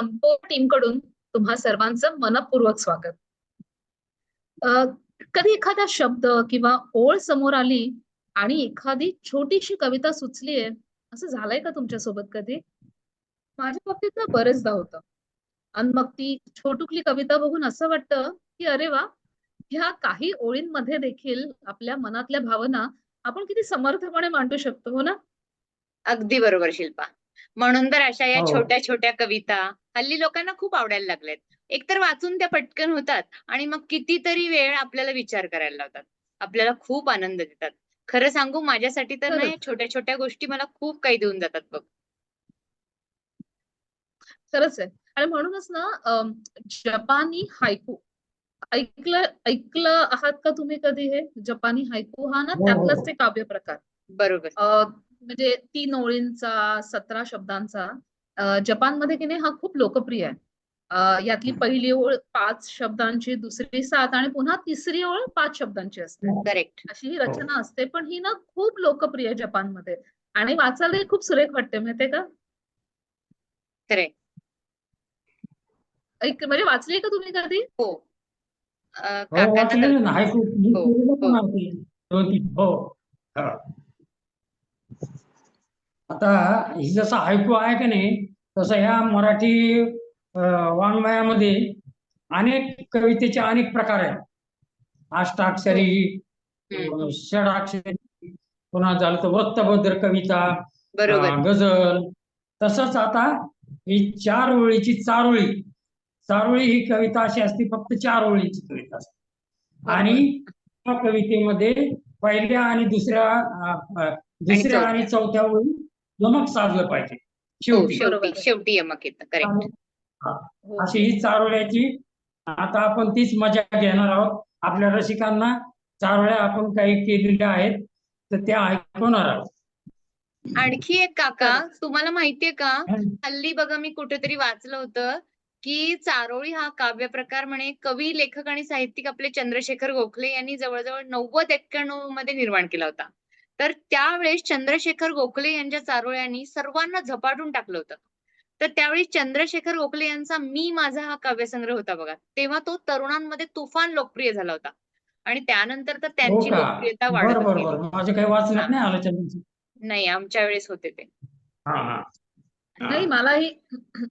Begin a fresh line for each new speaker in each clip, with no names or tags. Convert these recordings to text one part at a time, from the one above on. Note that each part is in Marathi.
संपूर्ण टीमकडून तुम्हा सर्वांचं मनपूर्वक स्वागत. अ, कधी एखादा शब्द किंवा ओळ समोर आली आणि एखादी छोटीशी कविता सुचलीये असं झालंय का तुमच्यासोबत कधी? माझ्या बाबतीत ना बरेचदा होतं. आणि मग ती छोटुकली कविता बघून असं वाटतं की अरे वा ह्या काही ओळींमध्ये देखील आपल्या मनातल्या भावना आपण किती समर्थपणे मांडू शकतो हो ना?
अगदी बरोबर शिल्पा. म्हणून तर अशा या
हो.
छोट्या छोट्या कविता हल्ली लोकांना खूप आवडायला लागल्यात एकतर वाचून त्या पटकन होतात आणि मग कितीतरी वेळ आपल्याला विचार करायला लावतात. आपल्याला खूप आनंद देतात. खरं सांगू माझ्यासाठी तर ना
खरंच.
या छोट्या छोट्या गोष्टी मला खूप काही देऊन जातात बघ.
खरंच आहे. आणि म्हणूनच ना जपानी हायकू. ऐकलं ऐकलं आहात का तुम्ही कधी हे? जपानी हायकू हा ना
हो, हो,
त्यातलाच
हो.
ते काव्य प्रकार
बरोबर.
अ, म्हणजे तीन ओळींचा सतरा शब्दांचा. जपानमध्ये की नाही हा खूप लोकप्रिय आहे. यातली पहिली ओळ पाच शब्दांची दुसरी सात आणि पुन्हा तिसरी ओळ पाच शब्दांची असते.
करेक्ट
अशी ही रचना असते पण ही ना खूप लोकप्रिय आहे जपानमध्ये. आणि वाचायलाही खूप सुरेख वाटते माहितीये का? ऐक म्हणजे वाचली का तुम्ही कधी?
हो.
हो
हो, हो.
हो. हा. आता ही जसं हायकू आहे का नाही तसं ह्या मराठी वाङ्मयामध्ये अनेक कवितेचे अनेक प्रकार आहेत. अष्टाक्षरी षडाक्षरी पुन्हा झालं तर वृत्तबद्र कविता गझल. तसंच आता ही चार ओळीची चारोळी. चारोळी ही कविता अशी असते फक्त चार ओळीची कविता असते. आणि त्या कवितेमध्ये पहिल्या आणि दुसऱ्या दुसऱ्या. आणि चौथ्या ओळी यमक साधलं पाहिजे. शेवटी
शेवटी. शेवटी यमक येतं करेक्ट
हो.
अशी ही चारोळ्याची आता आपण तीच मजा घेणार आहोत आपल्या रसिकांना चारोळ्या आपण काही केलेल्या आहेत तर त्या ऐकवणार आहोत
आणखी एक काका तुम्हाला माहितीये का
हं.
हल्ली बघा मी कुठेतरी वाचलं होतं की चारोळी हा काव्य प्रकार म्हणे कवी लेखक आणि साहित्यिक आपले चंद्रशेखर गोखले यांनी जवळजवळ नव्वद एक्क्याण्णवमध्ये निर्माण केला होता तर त्यावेळेस चंद्रशेखर गोखले यांच्या चारोळ्यांनी सर्वांना झपाटून टाकलं होतं. तर त्यावेळी चंद्रशेखर गोखले यांचा मी माझा हा काव्यसंग्रह होता बघा. तेव्हा तो तरुणांमध्ये तुफान लोकप्रिय झाला होता. आणि त्यानंतर तर
हो
त्यांची लोकप्रियता वाढत
नाही
नाही आमच्या वेळेस होते ते.
हा हा.
नाही मलाही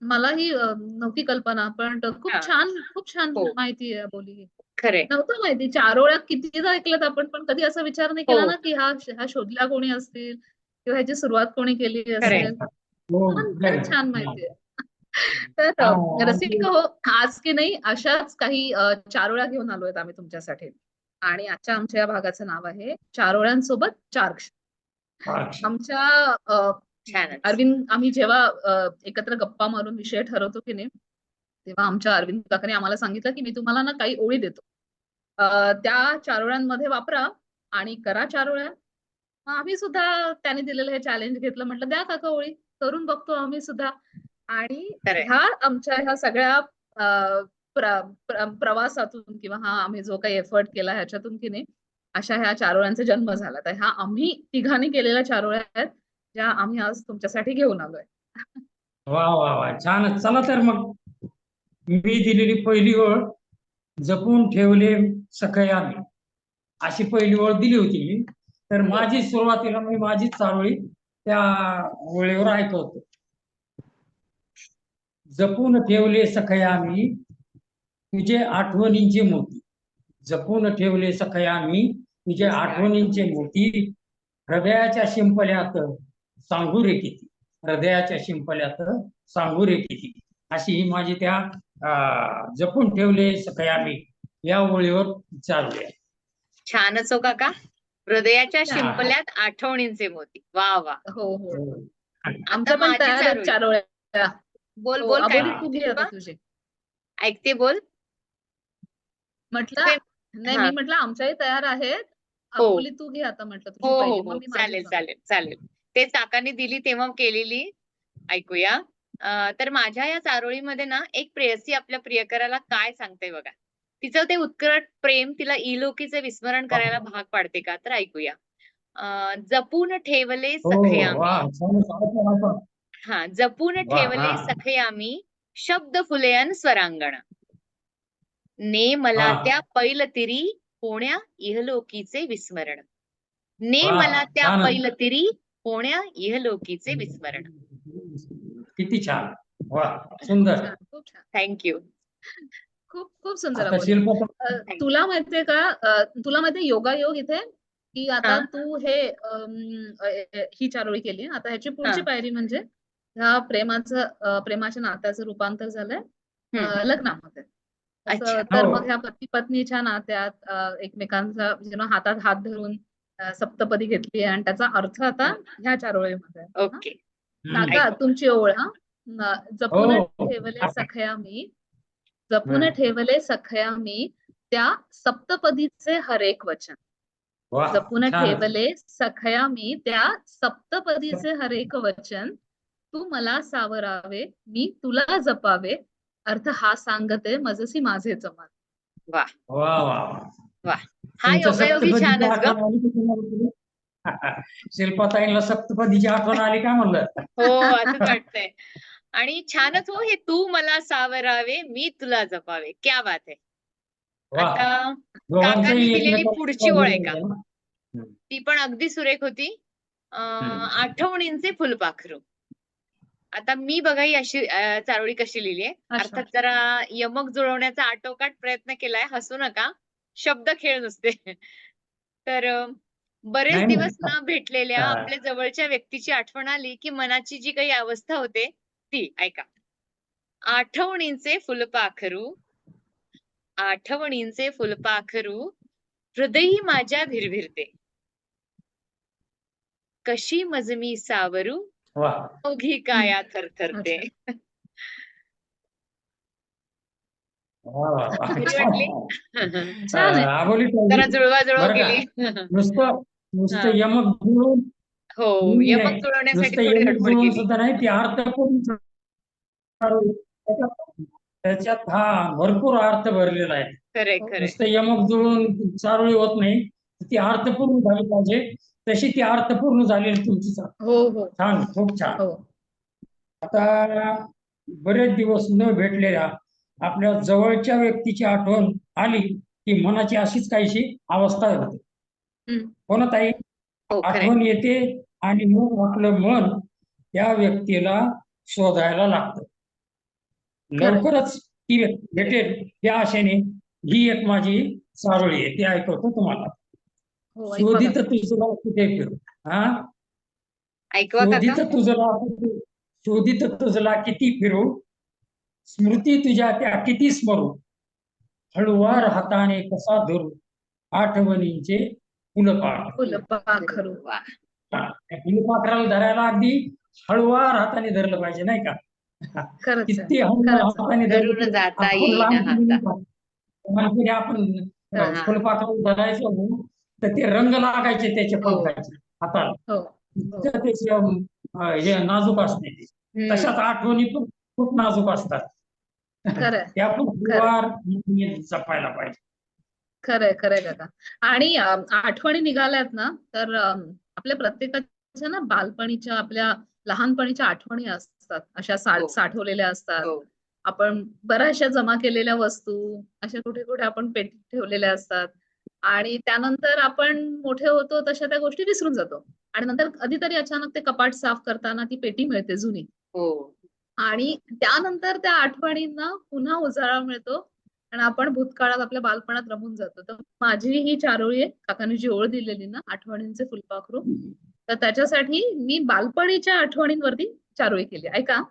मलाही नव्हती कल्पना पण खूप. छान खूप छान
हो.
माहिती आहे बोली.
खरे
नव्हतं माहिती. चारोळ्या कितीदा ऐकल्यात आपण पण कधी असा विचार नाही केला
हो.
ना की हा हा शोधल्या कोणी असतील किंवा ह्याची सुरुवात कोणी केली. असेल.
हो
छान माहिती आहे. तर
हा,
रसिका हो आज की नाही अशाच काही चारोळ्या घेऊन आलोय आम्ही तुमच्यासाठी. आणि आजच्या आमच्या या भागाचं नाव आहे चारोळ्यांसोबत चार क्षण
हा.
आमच्या अरविंद आम्ही जेव्हा एकत्र गप्पा मारून विषय ठरवतो की नाही तेव्हा आमच्या अरविंद काकांनी आम्हाला सांगितलं की मी तुम्हाला ना काही ओळी देतो. त्या चारोळ्यांमध्ये वापरा आणि करा चारोळ्या. आम्ही सुद्धा त्यांनी दिलेलं हे चॅलेंज घेतलं. म्हटलं द्या काका ओळी करून बघतो आम्ही सुद्धा. आणि. ह्या आमच्या ह्या सगळ्या अ, प्र- प्र- प्रवासातून किंवा हा आम्ही जो काही एफर्ट केला ह्याच्यातून की नाही अशा ह्या चारोळ्यांचा जन्म झाला. तर ह्या आम्ही तिघांनी केलेल्या चारोळ्या आहेत ज्या आम्ही आज तुमच्यासाठी घेऊन आलोय.
वा वा वा. छानच. चला तर मग मी दिलेली पहिली ओळ जपून ठेवले सखयामी अशी पहिली ओळ दिली होती मी. तर माझी सुरुवातीला मी माझीच चारोळी त्या ओळीवर ऐकवतो. जपून ठेवले सखयामी तुझे आठवणींचे मोती. जपून ठेवले सखयामी तुझे आठवणींचे मोती. हृदयाच्या शिंपल्यात सांगू रे किती. हृदयाच्या शिंपल्यात सांगू रे किती. अशी ही माझी त्या जपून ठेवले सखयामी या ओळीवर चालू आहे
छानच हो काका. हृदयाच्या
हा.
शिंपल्यात आठवणींचे मोती. वा वा.
हो हो. आमच्या पण
माझी
तयार आहेत
चारोळी.
चारोळ्या
बोल
हो,
बोल काय
अबोली
म्हणते,
तू? तुझी.
ऐकते बोल.
म्हटलं
ते-
नाही
हा.
मी म्हटलं आमच्याही तयार आहेत.
हो.
अबोली तू घे आता म्हटलं तुझी
हो हो
पहिली.
हो.
मग मी माझी
चालेल
सांगते.
चालेल चालेल. तेच काकांनी दिली तेव्हा केलेली. ऐकूया. तर माझ्या या चारोळीमध्ये ना एक प्रेयसी आपल्या प्रियकराला काय सांगते बघा तिचं ते उत्कट प्रेम तिला इलोकीचे विस्मरण करायला भाग पाडते का तर ऐकूया जपून ठेवले
हो ऐका, ऐका.
हा जपून ठेवले
हा.
सखयामी शब्द फुलेयन स्वरांगण ने मला. त्या पैलतिरी होण्या इहलोकीचे विस्मरण ने मला त्या. पैलतिरी होण्या इहलोकीचे विस्मरण
किती छान वा सुंदर
थँक्यू
खूप खूप सुंदर तुला माहितीये का तुला माहितीये योगायोग इथे की आता. तू हे ही चारोळी केली आता ह्याची पुढची. पायरी म्हणजे ह्या प्रेमाचं प्रेमाच्या नात्याचं रूपांतर झालंय. लग्नामध्ये. तर
हो.
मग ह्या पती पत्नीच्या नात्यात एकमेकांचा हातात हात धरून सप्तपदी घेतली आणि त्याचा अर्थ आता ह्या चारोळीमध्ये आहे.
ओके ऐकू.
तुमची ओळ हा? न- जपून
हो.
ठेवले सखया मी. जपून
हं.
ठेवले सखया मी त्या सप्तपदीचे हरेक वचन. जपून. ठेवले सखया मी त्या सप्तपदीचे हरेक वचन. तू मला सावरावे मी तुला जपावे. अर्थ हा सांगते मजसी माझे जमान.
वा. वा वा.
हा योगायोगी छानच ग.
का? शिल्पाताईंना सप्तपदीची आठवण आली काय म्हणलं?
हो असंच वाटतंय. आणि छानच हो हे तू मला सावरावे मी तुला जपावे. क्या बात आहे
वा.
आता काकांनी दिलेली पुढची ओळ आहे का? ती पण अगदी सुरेख होती. आठवणींचे फुलपाखरू. आता मी बघा ही अशी चारोळी कशी लिहिली आहे. अर्थात जरा यमक जुळवण्याचा आटोकाट प्रयत्न केलाय. हसू नका. शब्द खेळ नसते. तर बरेच. दिवस न भेटलेल्या. आपल्या जवळच्या व्यक्तीची आठवण आली की मनाची जी काही अवस्था होते ती ऐका. आठवणींचे फुलपाखरू आठवणींचे फुलपाखरू हृदयी माझ्या भिरभिरते. कशी मजमी सावरू ओघी काया थरथरते
वा वा वा
बरी
छान.
वाटली?
छान आहे.
अं, आबोली ताई,
जरा जुळवा जुळव
बरं का?
केली
नुसतं नुसतं
हा.
यमक
हो यमक. जुळवण्यासाठी
नुसतं
थोडी
यमक सुद्धा नाही ती अर्थपूर्ण. त्याच्यात हा भरपूर अर्थ भरलेला आहे
हो.
नुसतं यमक जुळून चारोळी होत नाही ती अर्थपूर्ण झाली पाहिजे तशी ती अर्थपूर्ण झालेली तुमची चारोळी.
हो हो
छान खूप छान
हो
आता बरेच दिवस न भेटलेल्या आपल्या जवळच्या व्यक्तीची आठवण आली की मनाची अशीच काहीशी अवस्था होते. हो ना ताई?
हो
आठवण येते आणि मग आपलं मन त्या व्यक्तीला शोधायला लागतं. लवकरच ती व्यक्ती भेटेल या आशेने. ही एक माझी चारोळी आहे ती ऐकवतो तुम्हाला.
हो
शोधित. तुझला कुठे फिरू हा?
ऐकवा
शोधित तुझला शोधित तुझला किती फिरू स्मृती तुझ्या त्या किती स्मरू हळुवार हाताने कसा धरू आठवणींचे फुलपाख. फुलपाखराला धरायला अगदी हळुवार हाताने धरलं पाहिजे नाही का. किती हळुवार. हाताने
धरून
आपण. फुलपाखराला धरायचो तर ते रंग लागायचे त्याच्या
हो.
पंखाचे हाताला
हो
त्याचे हे नाजूक असते. तशाच आठवणी पण खूप नाजूक असतात त्या जपायला पाहिजे.
खरंय खरंय काका. आणि आठवणी निघाल्यात ना तर आपल्या प्रत्येकाच्या ना बालपणीच्या आपल्या लहानपणीच्या आठवणी असतात. अशा
हो.
साठवलेल्या असतात.
हो.
आपण बऱ्याचशा जमा केलेल्या वस्तू अशा कुठे कुठे आपण पेटीत ठेवलेल्या असतात. आणि त्यानंतर आपण मोठे होतो तशा त्या गोष्टी विसरून जातो. आणि नंतर कधीतरी अचानक ते कपाट साफ करताना ती पेटी मिळते जुनी.
हो.
आणि त्यानंतर त्या आठवणींना पुन्हा उजाळा मिळतो. आणि आपण भूतकाळात आपल्या बालपणात रमून जातो. तर माझी ही चारोळी आहे. काकांनी जी ओळ दिलेली ना आठवणींचे फुलपाखरू. तर त्याच्यासाठी मी बालपणीच्या आठवणींवरती चारोळी केली. ऐका.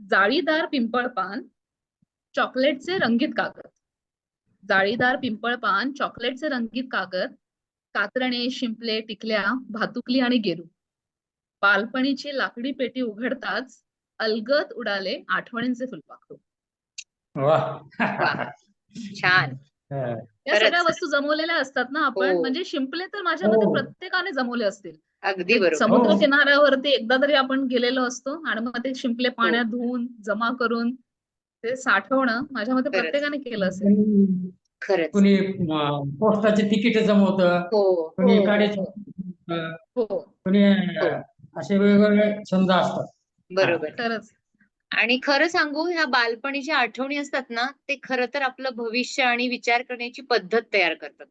जाळीदार पिंपळ पान चॉकलेटचे रंगीत कागद. जाळीदार पिंपळ पान चॉकलेटचे रंगीत कागद. कातरणे शिंपले टिकल्या भातुकली आणि गेरू. बालपणीची लाकडी पेटी उघडताच अलगद उडाले आठवणींचे फुलपाखरू
छान.
या
खरंच.
सगळ्या वस्तू जमवलेल्या असतात ना आपण
हो.
म्हणजे शिंपले तर माझ्या मते
हो.
प्रत्येकाने जमवले असतील
अगदी बरोबर
समुद्र
हो.
किनाऱ्यावरती एकदा तरी आपण गेलेलो असतो आणि मग ते शिंपले. पाण्यात धुवून जमा करून ते साठवणं माझ्या मते. प्रत्येकाने केलं असेल
कुणी
खरंच
कुणी अं, पोस्टाचे तिकीट जमवत
हो
कुणी गाडीचे
हो.
कुणी असे वेगवेगळे छंद असतात.
बरोबर.
खरंच.
आणि खरं सांगू ह्या बालपणीच्या आठवणी असतात ना ते खरं तर आपलं भविष्य आणि विचार करण्याची पद्धत तयार करतात.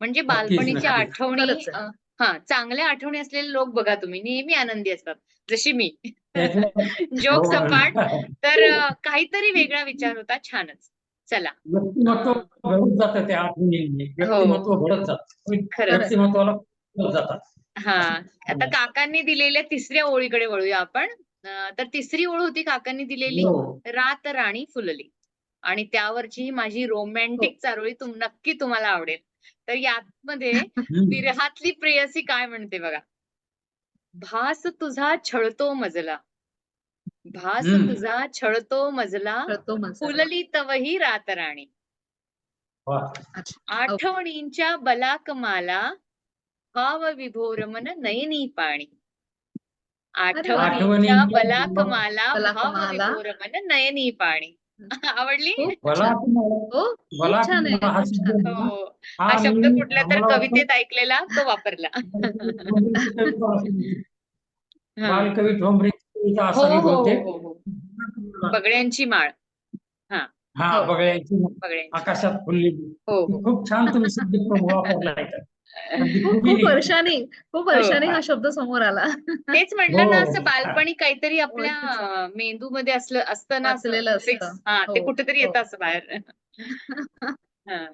म्हणजे बालपणीच्या
नक्कीच.
आठवणी
खरंच आहे.
अ, हा चांगल्या आठवणी असलेले लोक बघा तुम्ही नेहमी आनंदी असतात. जशी मी. जोक
हो.
सपाट तर अ, काहीतरी वेगळा विचार होता छानच. चला.
व्यक्तिमत्व घडत जातं त्या आठवणींनी. व्यक्तिमत्व घडत जात.
खरं
व्यक्तिमत्वाला घडत जातात
हा. आता काकांनी दिलेल्या तिसऱ्या ओळीकडे वळूया आपण. अ, तर तिसरी ओळ होती काकांनी दिलेली
हो.
रात राणी फुलली. आणि त्यावरची ही माझी रोमॅन्टिक चारोळी तुम नक्की तुम्हाला आवडेल. तर यामध्ये
हम्म.
विरहातली प्रेयसी काय म्हणते बघा. भास तुझा छळतो मजला. भास
हम्म.
तुझा छळतो मजला. फुलली तवही रात राणी.
वा.
आठवणींच्या बलाकमाला भाव विभोर मन नयनी पाणी. आठवणींच्या बलाकमाला भाव
बलाकमाला.
विभोर मन नयनी पाणी. आवडली?
हो
हा शब्द
हो. शब्द कुठल्या तर कवितेत ऐकलेला तो वापरला. हा. बगड्यांची माळ.
हा.
हो.
बगड्यांची
आकाशात फुलली.
हो हो.
खूप छान तुम्ही शब्द वापरला
खूप वर्षांनी खूप वर्षांनी हा शब्द समोर आला.
तेच म्हटलं ना
हो.
असं बालपणी काहीतरी आपल्या मेंदूमध्ये असलं असतं ना असं
वाचलेलं असतं.
हा ते
हो,
कुठेतरी
हो.
येतं असं बाहेर. हा.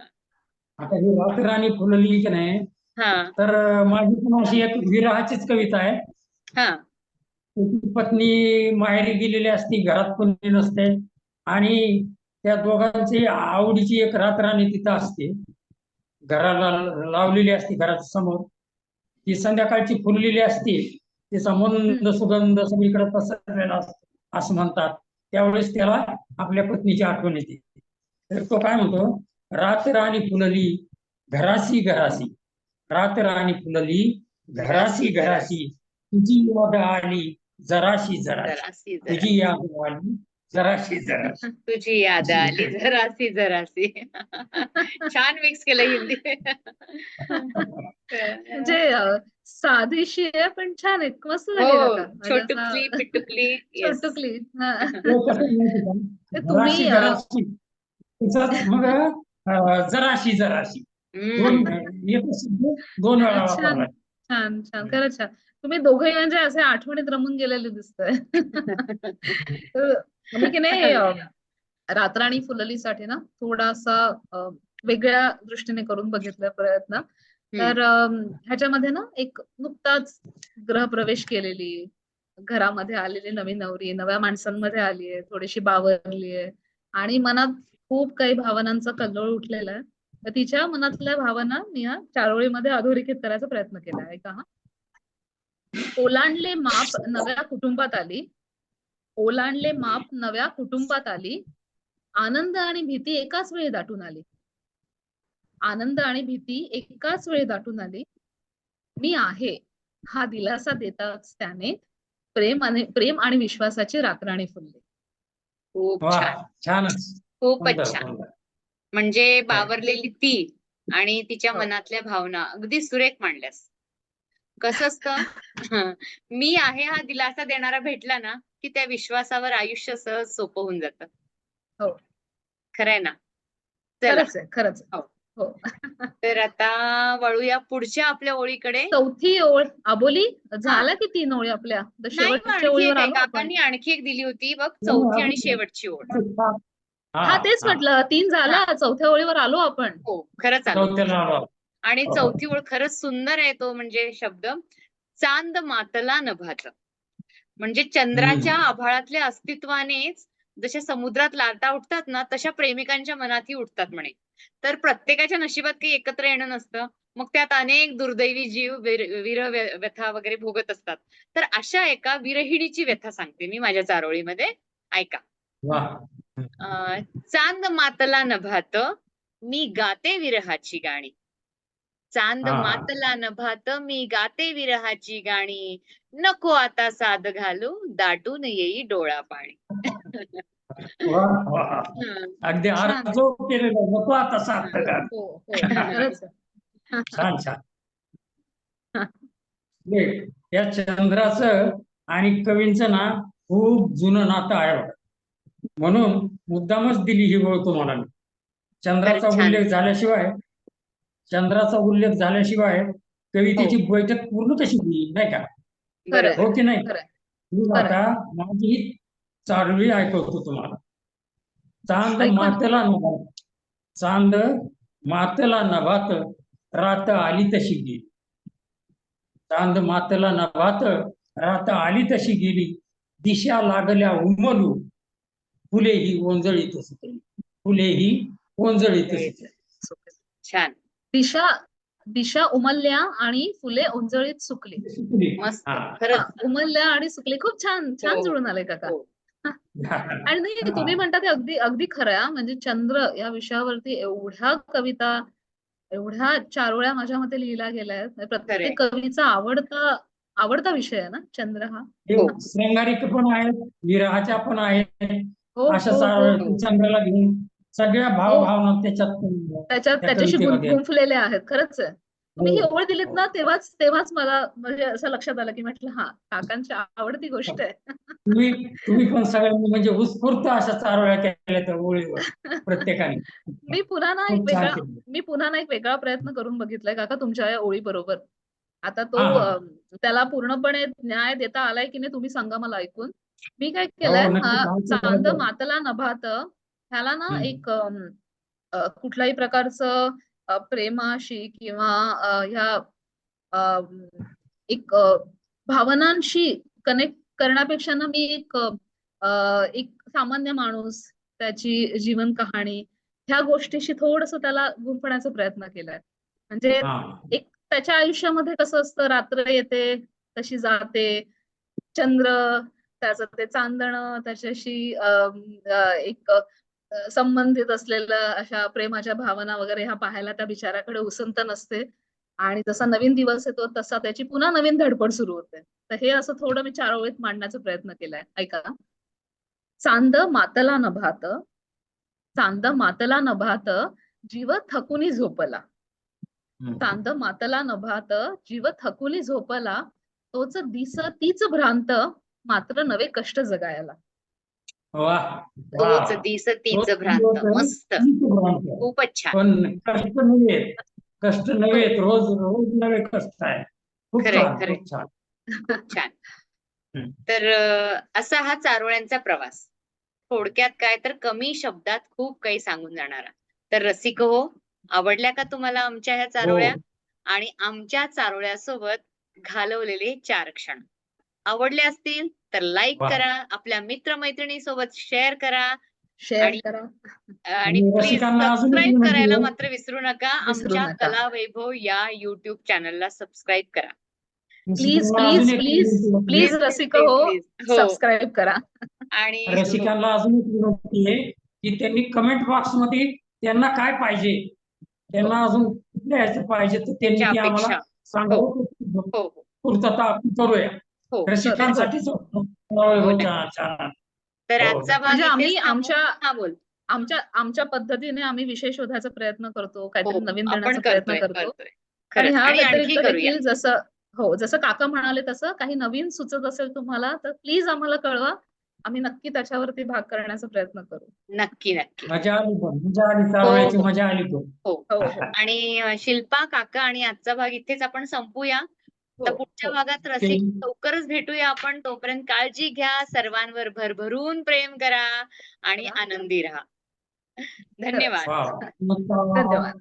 आता ही रातराणी फुलली की नाही
हा.
तर माझी पण अशी एक विरहाचीच कविता आहे.
हा.
पत्नी माहेरी गेलेली असती घरात कोणी नसते. आणि त्या दोघांची आवडीची एक रातराणी तिथं असते. घराला लावलेली असते घराच्या समोर. ती संध्याकाळची फुललेली असते. तिचा मंद सुगंध सगळीकडे पसरलेला असतो असं म्हणतात. त्यावेळेस त्याला आपल्या पत्नीची आठवण येते. तर तो काय म्हणतो? रात राणी फुलली घराशी घराशी रात राणी फुलली घराशी घराशी तुझी याद आली जराशी जराशी तुझी याद आली जराशी जराशी.
तुझी याद आली जरासी जरासी छान मिक्स केलं हिंदी.
म्हणजे साधीशी आहे पण छान आहे मस्त
छोटुकली पिटुकली.
छोटुकली हा. तुम्ही,
जराशी जराशी. मग. दोन वेळा
छान. छान छान. खरंच छान. तुम्ही दोघंही म्हणजे असे आठवणीत रमून गेलेले दिसतंय. तर मी की नाही रातराणी फुललीसाठी ना थोडासा वेगळ्या दृष्टीने करून बघितला प्रयत्न. तर ह्याच्यामध्ये ना एक नुकताच ग्रहप्रवेश केलेली घरामध्ये आलेली नवी नवरी नव्या माणसांमध्ये आली आहे थोडीशी बावरली आहे आणि मनात खूप काही भावनांचा कल्लोळ उठलेला आहे. तर तिच्या मनातल्या भावना मी या चारोळीमध्ये अधोरेखित करायचा प्रयत्न केला आहे का? हा ओलांडले माप नव्या कुटुंबात आली. ओलांडले माप नव्या कुटुंबात आली. आनंद आणि भीती एकाच वेळी दाटून आली. आनंद आणि भीती एकाच वेळी दाटून आली. मी आहे हा दिलासा देताच त्याने प्रेम आणि प्रेम आणि विश्वासाची रातराणी फुलली.
खूप छान.
छानच.
खूपच छान. म्हणजे बावरलेली ती आणि तिच्या
हो.
मनातल्या भावना अगदी सुरेख मांडल्यास. कसं असतं? मी आहे हा दिलासा देणारा भेटला ना की त्या विश्वासावर आयुष्य सहज सोपं होऊन जातं.
हो.
खरंय ना? चला.
खरंच खरंच आहे. हो.
तर आता वळूया पुढच्या आपल्या ओळीकडे.
चौथी ओळ आबोली? झाला की तीन ओळी आपल्या?
काकांनी आणखी एक दिली होती बघ चौथी आणि शेवटची ओळ.
हा तेच
हा.
म्हटलं तीन झाला चौथ्या ओळीवर आलो आपण.
हो खरंच आलो. आणि
हो.
चौथी ओळ खरंच सुंदर आहे तो म्हणजे शब्द. चांद मातला नभात म्हणजे चंद्राच्या. आभाळातल्या अस्तित्वानेच जशा समुद्रात लाटा उठतात ना तशा प्रेमिकांच्या मनातही उठतात म्हणे. तर प्रत्येकाच्या नशिबात काही एकत्र येणं नसतं. मग त्यात अनेक दुर्दैवी जीव वीर वीर व्य- व्यथा वगैरे भोगत असतात. तर अशा एका विरहिणीची व्यथा सांगते मी माझ्या चारोळीमध्ये. ऐका. चांद मातला नभात मी गाते विरहाची गाणी. चांद
हा.
मातला नभात मी गाते विरहाची गाणी नको आता साद घालू दाटून येई डोळा पाणी
वा वा
हं.
अगदी
छान.
अर्ज केलेला नको आता सार्थ
हो हो खरंच आहे.
छान छान हे, या चंद्राचं आणि कवींचं ना खूप जुनं नातं आहे बघा. म्हणून मुद्दामच दिली ही ओळ तुम्हाला मी. चंद्राचा
छान.
उल्लेख झाल्याशिवाय चंद्राचा उल्लेख झाल्याशिवाय कवितेची
हो.
बैठक पूर्ण कशी होईल नाही का? हो की नाही. मी. आता माझी चारोळी ऐकवतो तुम्हाला. चांद. मातला नभात चांद मातला नभात रात आली तशी गेली. चांद मातला नभात रात आली तशी गेली. दिशा लागल्या उमलू फुले ही ओंजळीत सुटली. फुले ही ओंजळीत सुटली.
छान.
दिशा दिशा उमलल्या आणि फुले उंजळीत सुकली
मस्त. खरंच
उमलल्या आणि सुकली खूप छान छान
हो.
जुळून आले काका
हो.
आणि नाही. तुम्ही म्हणता ते अगदी अगदी खरं आहे. म्हणजे चंद्र या विषयावरती एवढ्या कविता एवढ्या चारोळ्या माझ्या मते लिहिल्या गेल्या आहेत म्हणजे प्रत्येक कवीचा आवडता आवडता विषय आहे ना चंद्र हा
हे श्रृंगारिक पण आहेत विरहाच्या पण आहेत
हो
अशा. चंद्राला घेऊन सगळ्या भाव. भावना त्याच्यात
त्याच्यात
त्या
त्याच्याशी गुं-
कवितेमध्ये.
गुंफलेल्या आहेत खरंच आहे तुम्ही ही
हो.
ओळ दिलीत ना तेव्हाच तेव्हाच मला म्हणजे असं लक्षात आलं की म्हटलं हा काकांची आवडती गोष्ट आहे
तुम्ही तुम्ही पण सगळ्यांनी म्हणजे उत्स्फूर्त अशा चारोळ्या केल्या त्या ओळीवर प्रत्येकाने
मी पुन्हा ना एक वेगळा. मी पुन्हा ना एक वेगळा प्रयत्न करून बघितलाय काका तुमच्या या ओळी बरोबर आता तो
हा, हा.
त्याला पूर्णपणे न्याय देता आलाय की नाही तुम्ही सांगा मला ऐकून मी काय केलंय
हो,
हा
सांगतो
चांद. मातला नभात ह्याला ना. एक कुठल्याही प्रकारचं प्रेमाशी किंवा ह्या एक भावनांशी कनेक्ट करण्यापेक्षा ना मी एक अं, एक सामान्य माणूस त्याची जीवन कहाणी ह्या गोष्टीशी थोडस त्याला गुंफण्याचा प्रयत्न केलाय म्हणजे. एक त्याच्या आयुष्यामध्ये कसं असतं रात्र येते तशी जाते चंद्र त्याचं ते चांदणं त्याच्याशी एक संबंधित असलेलं अशा प्रेमाच्या भावना वगैरे ह्या पाहायला त्या बिचाऱ्याकडे उसंत नसते. आणि जसा नवीन दिवस येतो तसा त्याची पुन्हा नवीन धडपड सुरू होते. तर हे असं थोडं मी चारोळीत मांडण्याचा प्रयत्न केलाय. ऐका. चांद मातला नभात चांद मातला नभात जीव थकुनी झोपला. चांद मातला नभात जीव थकुली झोपला. तोच दिस तीच भ्रांत मात्र नवे कष्ट जगायला.
वा.
तोच
वा.
दिस तीच
तोच
भ्रांत मस्त. खूपच छान.
पण कष्ट नव्हे. कष्ट नव्हे. रोज रोज नवे कष्ट आहे. खूप छान. खूप छान.
छान. तर असा हा चारोळ्यांचा प्रवास. थोडक्यात काय तर कमी शब्दात खूप काही सांगून जाणारा. तर रसिक हो आवडल्या का तुम्हाला आमच्या ह्या चारोळ्या?
हो.
आणि आमच्या चारोळ्यासोबत घालवलेले चार क्षण. आवडले असतील तर लाईक
वा.
करा आपल्या मित्रमैत्रिणी सोबत शेअर करा
शेअर
आणि-
करा.
आणि
आणि
प्लीज
रसिकांना अजून एक
सबस्क्राईब
विनंती
करायला
आहे.
मात्र विसरू नका.
विसरू
आमच्या
नका.
कला वैभव या युट्यूब चॅनलला सबस्क्राईब करा.
प्लीज
रसिकांना अजून
प्लीज
एक
प्लीज
विनंती आहे.
प्लीज रसिक हो.
please. हो.
सबस्क्राईब करा.
आणि
रसिकांना अजून एक विनंती आहे की त्यांनी कमेंट बॉक्समध्ये त्यांना काय पाहिजे? त्यांना अजून कुठल्या ह्याचं पाहिजे? तर त्यांनी
तुमच्या
ते
अपेक्षा.
आम्हाला सांगावं.
हो हो
पूर्तता आपण करूया.
हो.
रसिकांसाठीच
हो,
छान छान.
तर
हो.
आजचा भाग
म्हणजे आम्ही. आमच्या
हा बोल.
आमच्या आमच्या पद्धतीने आम्ही विषय शोधायचा प्रयत्न करतो काहीतरी
हो
नवीन देण्याचा प्रयत्न करतो. आणि ह्या व्यतिरिक्त
करूया.
देखील जसं हो जसं काका म्हणाले तसं काही नवीन सुचत असेल तुम्हाला तर प्लीज आम्हाला कळवा. आम्ही नक्की त्याच्यावरती भाग करण्याचा प्रयत्न करू.
नक्की नक्की.
मजा आली पण मजा आली
हो.
मजा आली पण.
हो
हो हो.
आणि शिल्पा काका आणि आजचा भाग इथेच आपण संपूया. तर
हो,
पुढच्या
हो.
भागात रसिक लवकरच भेटूया आपण तोपर्यंत काळजी घ्या सर्वांवर भरभरून प्रेम करा आणि. आनंदी राहा धन्यवाद.
धन्यवाद